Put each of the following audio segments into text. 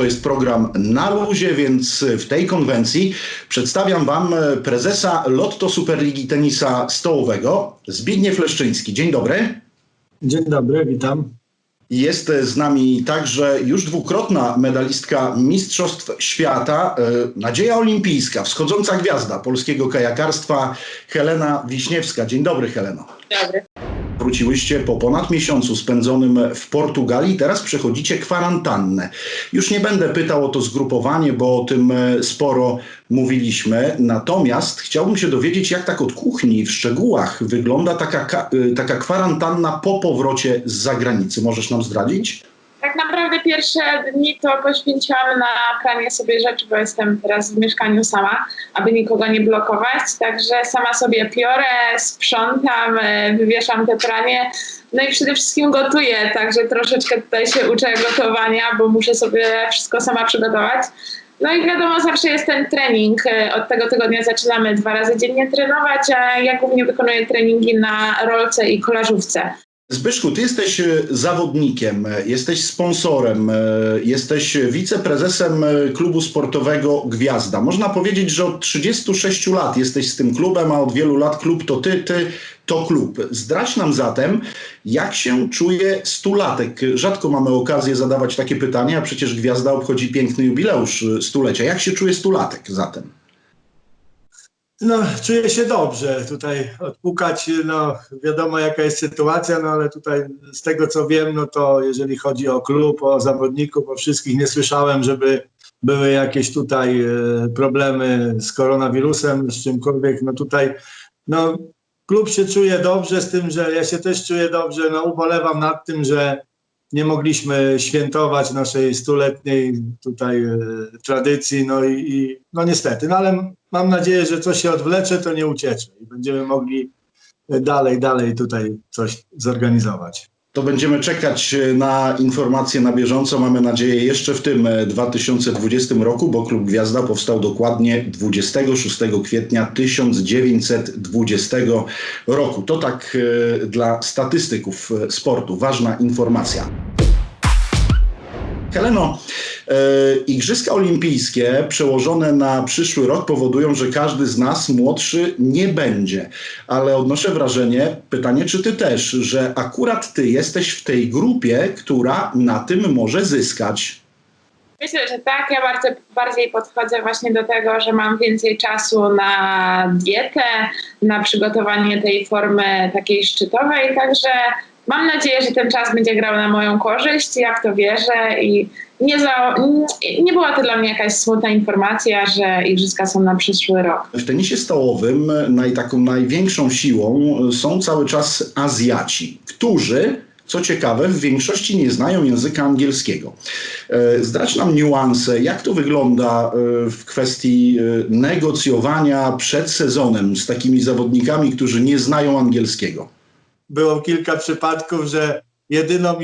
To jest program na luzie, więc w tej konwencji przedstawiam Wam prezesa Lotto Superligi Tenisa Stołowego, Zbigniew Leszczyński. Dzień dobry. Dzień dobry, witam. Jest z nami także już dwukrotna medalistka Mistrzostw Świata, e, nadzieja olimpijska, wschodząca gwiazda polskiego kajakarstwa Helena Wiśniewska. Dzień dobry, Heleno. Dobry. Wróciłyście po ponad miesiącu spędzonym w Portugalii, teraz przechodzicie kwarantannę. Już nie będę pytał o to zgrupowanie, bo o tym e, sporo mówiliśmy. Natomiast chciałbym się dowiedzieć, jak tak od kuchni w szczegółach wygląda taka, ka- e, taka kwarantanna po powrocie z zagranicy. Możesz nam zdradzić? Naprawdę pierwsze dni to poświęciłam na pranie sobie rzeczy, bo jestem teraz w mieszkaniu sama, aby nikogo nie blokować. Także sama sobie piorę, sprzątam, e, wywieszam te pranie. No i przede wszystkim gotuję, także troszeczkę tutaj się uczę gotowania, bo muszę sobie wszystko sama przygotować. No i wiadomo, zawsze jest ten trening. E, Od tego tygodnia zaczynamy dwa razy dziennie trenować, a ja głównie wykonuję treningi na rolce i kolażówce. Zbyszku, ty jesteś e, zawodnikiem, e, jesteś sponsorem, e, jesteś wiceprezesem klubu sportowego Gwiazda. Można powiedzieć, że od 36 lat jesteś z tym klubem, a od wielu lat klub to ty, ty to klub. Zdradź nam zatem, jak się czuje stulatek. Rzadko mamy okazję zadawać takie pytania, a przecież Gwiazda obchodzi piękny jubileusz stulecia. Jak się czuje stulatek zatem? No, czuję się dobrze tutaj odpukać, no wiadomo jaka jest sytuacja, no ale tutaj z tego co wiem, no to jeżeli chodzi o klub, o zawodników, o wszystkich, nie słyszałem, żeby były jakieś tutaj e, problemy z koronawirusem, z czymkolwiek, no tutaj, no klub się czuje dobrze z tym, że ja się też czuję dobrze, no ubolewam nad tym, że nie mogliśmy świętować naszej stuletniej tutaj e, tradycji, no i, i no niestety, no ale mam nadzieję, że coś się odwlecze, to nie uciecze i będziemy mogli e, dalej, dalej tutaj coś zorganizować. To będziemy czekać e, na informacje na bieżąco. Mamy nadzieję jeszcze w tym e, 2020 roku, bo Klub Gwiazda powstał dokładnie 26 kwietnia 1920 roku. To tak e, dla statystyków e, sportu ważna informacja. Heleno, e, Igrzyska Olimpijskie przełożone na przyszły rok powodują, że każdy z nas młodszy nie będzie. Ale odnoszę wrażenie, pytanie, czy ty też, że akurat ty jesteś w tej grupie, która na tym może zyskać. Myślę, że tak. Ja bardzo, bardziej podchodzę właśnie do tego, że mam więcej czasu na dietę, na przygotowanie tej formy takiej szczytowej, także mam nadzieję, że ten czas będzie grał na moją korzyść. Ja w to wierzę i nie, za, nie, była to dla mnie jakaś smutna informacja, że igrzyska są na przyszły rok. W tenisie stołowym naj, taką największą siłą są cały czas Azjaci, którzy co ciekawe, w większości nie znają języka angielskiego. E, Zdradź nam niuanse, jak to wygląda e, w kwestii e, negocjowania przed sezonem z takimi zawodnikami, którzy nie znają angielskiego. Było kilka przypadków, że jedyną,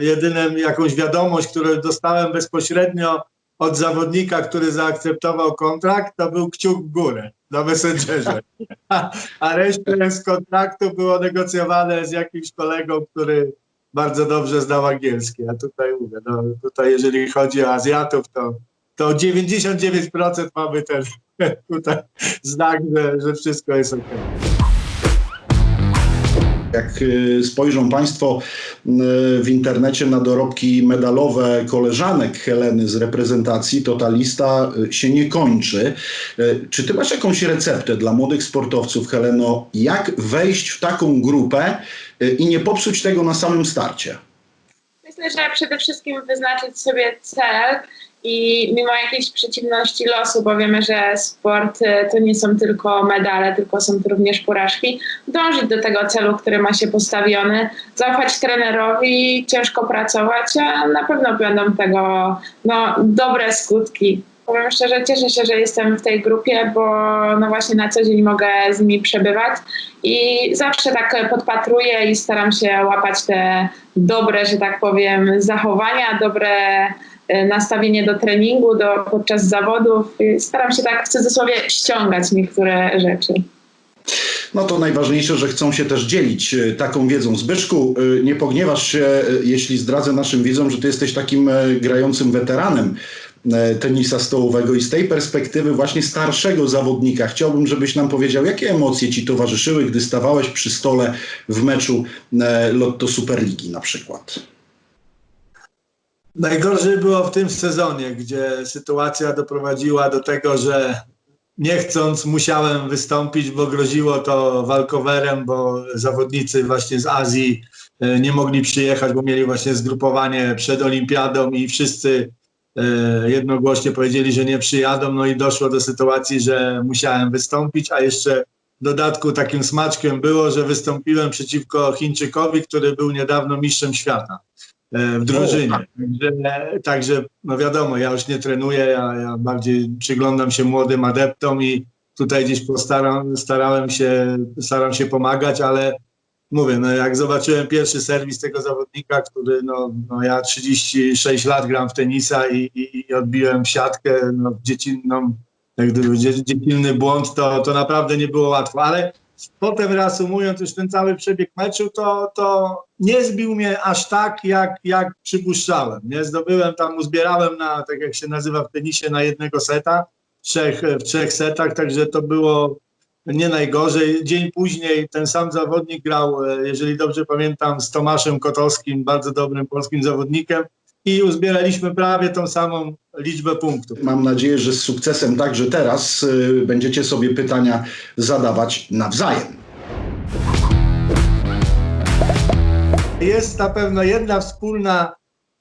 jedyną jakąś wiadomość, którą dostałem bezpośrednio od zawodnika, który zaakceptował kontrakt, to był kciuk w górę na Messengerze. A, resztę z kontraktu było negocjowane z jakimś kolegą, który bardzo dobrze znał angielski. A tutaj mówię, no tutaj jeżeli chodzi o Azjatów, to, to 99% mamy ten tutaj znak, że, że wszystko jest ok. Jak y, spojrzą Państwo y, w internecie na dorobki medalowe koleżanek Heleny z reprezentacji, to ta lista y, się nie kończy. Czy Ty masz jakąś receptę dla młodych sportowców, Heleno, jak wejść w taką grupę i nie popsuć tego na samym starcie? Myślę, że przede wszystkim wyznaczyć sobie cel i mimo jakiejś przeciwności losu, bo wiemy, że sport to nie są tylko medale, tylko są to również porażki, dążyć do tego celu, który ma się postawiony, zaufać trenerowi, ciężko pracować, a na pewno będą tego no, dobre skutki. Powiem szczerze, cieszę się, że jestem w tej grupie, bo no właśnie na co dzień mogę z nimi przebywać i zawsze tak podpatruję i staram się łapać te dobre, że tak powiem, zachowania, dobre nastawienie do treningu, do, podczas zawodów. I staram się tak w cudzysłowie ściągać niektóre rzeczy. No to najważniejsze, że chcą się też dzielić e, taką wiedzą. Zbyszku, nie pogniewasz się, jeśli zdradzę naszym widzom, że ty jesteś takim grającym weteranem tenisa stołowego i z tej perspektywy właśnie starszego zawodnika chciałbym, żebyś nam powiedział, jakie emocje ci towarzyszyły, gdy stawałeś przy stole w meczu Lotto Superligi na przykład. Najgorzej było w tym sezonie, gdzie sytuacja doprowadziła do tego, że nie chcąc musiałem wystąpić, bo groziło to walkowerem, bo zawodnicy właśnie z Azji e, nie mogli przyjechać, bo mieli właśnie zgrupowanie przed olimpiadą i wszyscy e, jednogłośnie powiedzieli, że nie przyjadą. No i doszło do sytuacji, że musiałem wystąpić, a jeszcze w dodatku takim smaczkiem było, że wystąpiłem przeciwko Chińczykowi, który był niedawno mistrzem świata w drużynie. Także, także no wiadomo, ja już nie trenuję, ja, ja bardziej przyglądam się młodym adeptom i tutaj gdzieś postaram, starałem się, staram się pomagać, ale mówię, no jak zobaczyłem pierwszy serwis tego zawodnika, który, no, no ja 36 lat gram w tenisa i, i, i odbiłem siatkę no, dziecinną, jak dziecinny błąd, to, to naprawdę nie było łatwo, ale potem reasumując już ten cały przebieg meczu, to, to nie zbił mnie aż tak, jak, jak przypuszczałem. Nie zdobyłem tam, uzbierałem na, tak jak się nazywa w tenisie, na jednego seta, trzech, w trzech setach, także to było nie najgorzej. Dzień później ten sam zawodnik grał, e, jeżeli dobrze pamiętam, z Tomaszem Kotowskim, bardzo dobrym polskim zawodnikiem i uzbieraliśmy prawie tą samą liczbę punktów. Mam nadzieję, że z sukcesem także teraz y, będziecie sobie pytania zadawać nawzajem. Jest na pewno jedna wspólna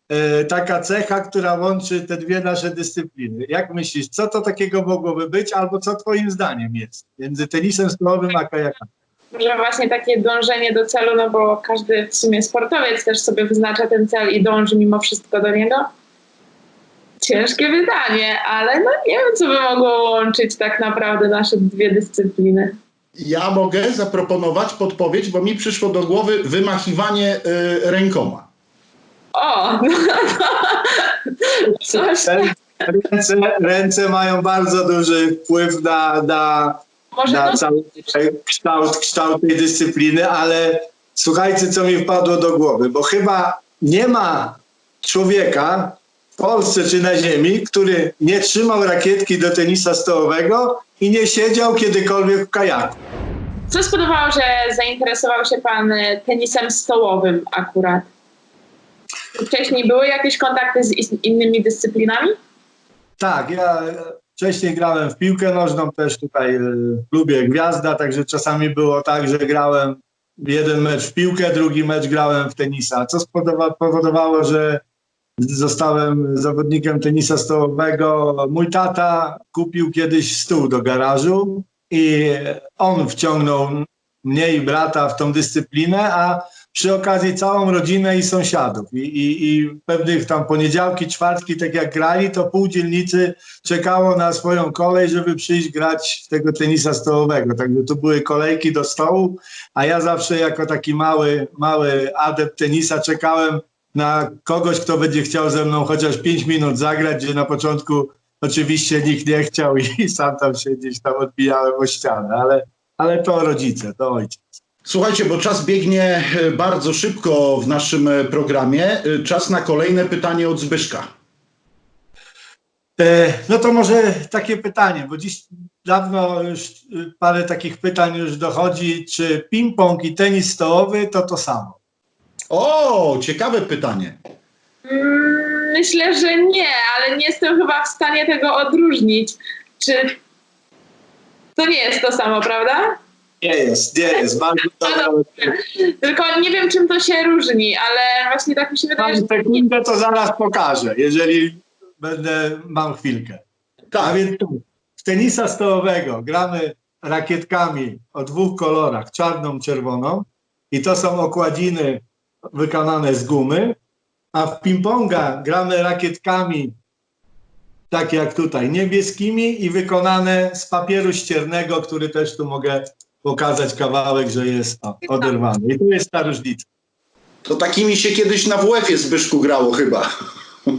e, taka cecha, która łączy te dwie nasze dyscypliny. Jak myślisz, co to takiego mogłoby być, albo co twoim zdaniem jest między tenisem stołowym a kajakiem? Może właśnie takie dążenie do celu, no bo każdy w sumie sportowiec też sobie wyznacza ten cel i dąży mimo wszystko do niego. Ciężkie pytanie, ale no nie wiem, co by mogło łączyć tak naprawdę nasze dwie dyscypliny. Ja mogę zaproponować podpowiedź, bo mi przyszło do głowy wymachiwanie y, rękoma. O, no coś, Ręce, ręce mają bardzo duży wpływ na, na, może na no, cały kształt, kształt tej dyscypliny, ale słuchajcie, co mi wpadło do głowy, bo chyba nie ma człowieka w Polsce czy na ziemi, który nie trzymał rakietki do tenisa stołowego i nie siedział kiedykolwiek w kajaku. co spowodowało, że zainteresował się pan tenisem stołowym akurat? Wcześniej były jakieś kontakty z innymi dyscyplinami? Tak, ja wcześniej grałem w piłkę nożną, też tutaj y, w klubie Gwiazda, także czasami było tak, że grałem jeden mecz w piłkę, drugi mecz grałem w tenisa, co spowodowa- powodowało, że zostałem zawodnikiem tenisa stołowego. Mój tata kupił kiedyś stół do garażu i on wciągnął mnie i brata w tą dyscyplinę, a przy okazji całą rodzinę i sąsiadów. I, i, I pewnych tam poniedziałki, czwartki, tak jak grali, to pół dzielnicy czekało na swoją kolej, żeby przyjść grać w tego tenisa stołowego. Także tu były kolejki do stołu, a ja zawsze jako taki mały, mały adept tenisa czekałem na kogoś, kto będzie chciał ze mną chociaż 5 minut zagrać, gdzie na początku oczywiście nikt nie chciał i sam tam się gdzieś tam odbijałem o ścianę, ale, ale to rodzice, to ojciec. Słuchajcie, bo czas biegnie e, bardzo szybko w naszym e, programie. E, Czas na kolejne pytanie od Zbyszka. No to może takie pytanie, bo dziś dawno już parę takich pytań już dochodzi, czy ping-pong i tenis stołowy to to samo? O, ciekawe pytanie. Mm, Myślę, że nie, ale nie jestem chyba w stanie tego odróżnić. Czy to nie jest to samo, prawda? Nie jest, nie jest. Bardzo dobrze. Tylko nie wiem, czym to się różni, ale właśnie tak mi się wydaje, Mam sekundę, to zaraz pokażę, jeżeli będę, mam chwilkę. A Tak, więc tu, w tenisa stołowego gramy rakietkami o dwóch kolorach, czarną, czerwoną i to są okładziny wykonane z gumy, a w ping-ponga gramy rakietkami takie jak tutaj, niebieskimi i wykonane z papieru ściernego, który też tu mogę pokazać kawałek, że jest o, oderwany. I tu jest ta różnica. to takimi się kiedyś na WF-ie Zbyszku grało chyba.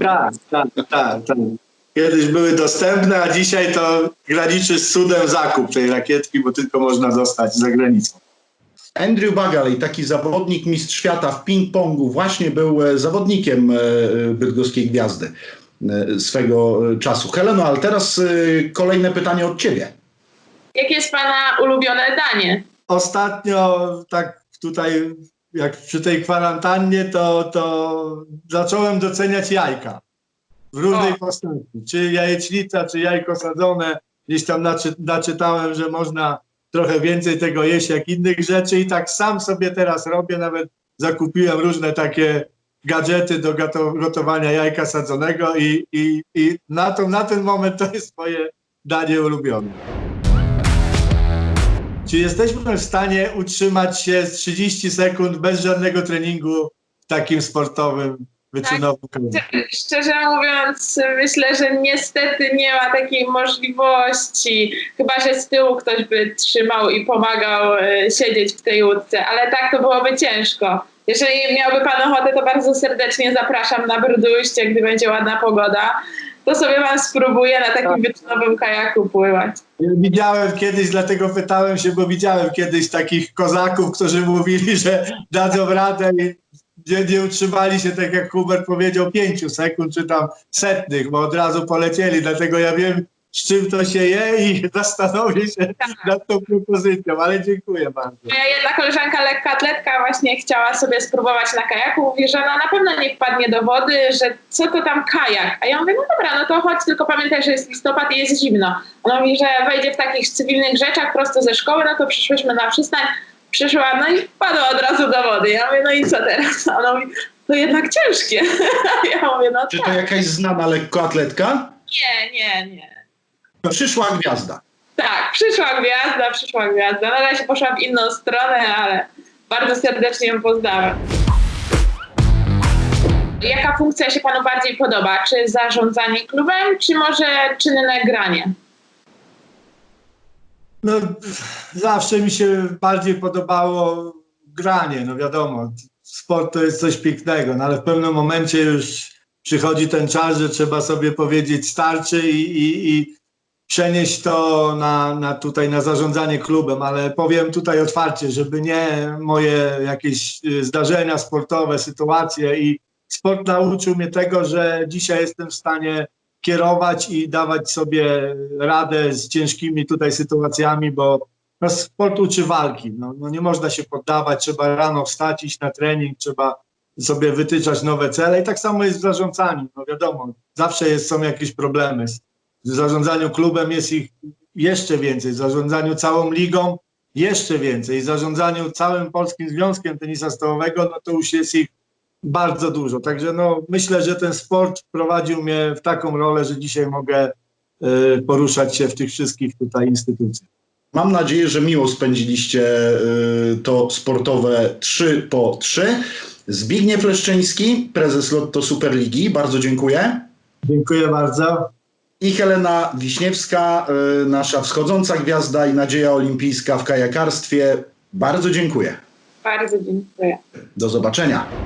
Tak, tak, tak, tak. kiedyś były dostępne, a dzisiaj to graniczy z cudem zakup tej rakietki, bo tylko można dostać za granicą. Andrew Bagalej, taki zawodnik, mistrz świata w ping-pongu, właśnie był e, zawodnikiem e, bydgoskiej gwiazdy swego e, czasu. Heleno, ale teraz e, kolejne pytanie od ciebie. Jakie jest Pana ulubione danie? Ostatnio tak tutaj, jak przy tej kwarantannie, to, to zacząłem doceniać jajka w różnej O. postaci. Czy jajecznica, czy jajko sadzone. Gdzieś tam naczy, naczytałem, że można trochę więcej tego jeść jak innych rzeczy i tak sam sobie teraz robię. Nawet zakupiłem różne takie gadżety do gotowania jajka sadzonego i, i, i na, to, na ten moment to jest moje danie ulubione. Czy jesteśmy w stanie utrzymać się z 30 sekund bez żadnego treningu w takim sportowym, wyczynowym kręgu? Szczerze mówiąc, myślę, że niestety nie ma takiej możliwości. Chyba, że z tyłu ktoś by trzymał i pomagał e, siedzieć w tej łódce, ale tak to byłoby ciężko. Jeżeli miałby Pan ochotę, to bardzo serdecznie zapraszam na Brdujście, gdy będzie ładna pogoda. To sobie Pan spróbuje na takim wyczynowym kajaku pływać. Ja Widziałem kiedyś, dlatego pytałem się, bo widziałem kiedyś takich kozaków, którzy mówili, że dadzą radę i nie, nie utrzymali się, tak jak Hubert powiedział, pięciu sekund, czy tam setnych, bo od razu polecieli. Dlatego ja wiem, z czym to się je i zastanowię się nad tą propozycją, ale dziękuję bardzo. Moja jedna koleżanka lekkoatletka właśnie chciała sobie spróbować na kajaku. Mówi, że ona na pewno nie wpadnie do wody, że co to tam kajak. A ja mówię, no dobra, no to chodź, tylko pamiętaj, że jest listopad i jest zimno. Ona mówi, że wejdzie w takich cywilnych rzeczach prosto ze szkoły, no to przyszłyśmy na przystań, przyszła, no i wpadła od razu do wody. Ja mówię, no i co teraz? Ona mówi, to jednak ciężkie. Ja mówię, no Czy to tak. jakaś znana lekkoatletka? Nie, nie, nie. Przyszła gwiazda. Tak, przyszła gwiazda, przyszła gwiazda. Na razie poszła w inną stronę, ale bardzo serdecznie ją pozdrawiam. Jaka funkcja się Panu bardziej podoba? Czy zarządzanie klubem, czy może czynne granie? No, zawsze mi się bardziej podobało granie, no wiadomo, sport to jest coś pięknego, no ale w pewnym momencie już przychodzi ten czas, że trzeba sobie powiedzieć starczy i, i, i przenieść to na, na tutaj na zarządzanie klubem, ale powiem tutaj otwarcie, żeby nie moje jakieś y, zdarzenia sportowe, sytuacje i sport nauczył mnie tego, że dzisiaj jestem w stanie kierować i dawać sobie radę z ciężkimi tutaj sytuacjami, bo no, sport uczy walki. No, no nie można się poddawać, trzeba rano wstać, iść na trening, trzeba sobie wytyczać nowe cele i tak samo jest w zarządzaniu. No wiadomo, zawsze jest, są jakieś problemy. W zarządzaniu klubem jest ich jeszcze więcej, w zarządzaniu całą ligą jeszcze więcej, w zarządzaniu całym Polskim Związkiem Tenisa Stołowego, no to już jest ich bardzo dużo. Także no, myślę, że ten sport wprowadził mnie w taką rolę, że dzisiaj mogę y, poruszać się w tych wszystkich tutaj instytucjach. Mam nadzieję, że miło spędziliście y, to sportowe 3 po 3. Zbigniew Leszczyński, prezes Lotto Superligi, bardzo dziękuję. Dziękuję bardzo. I Helena Wiśniewska, y, nasza wschodząca gwiazda i nadzieja olimpijska w kajakarstwie. Bardzo dziękuję. Bardzo dziękuję. Do zobaczenia.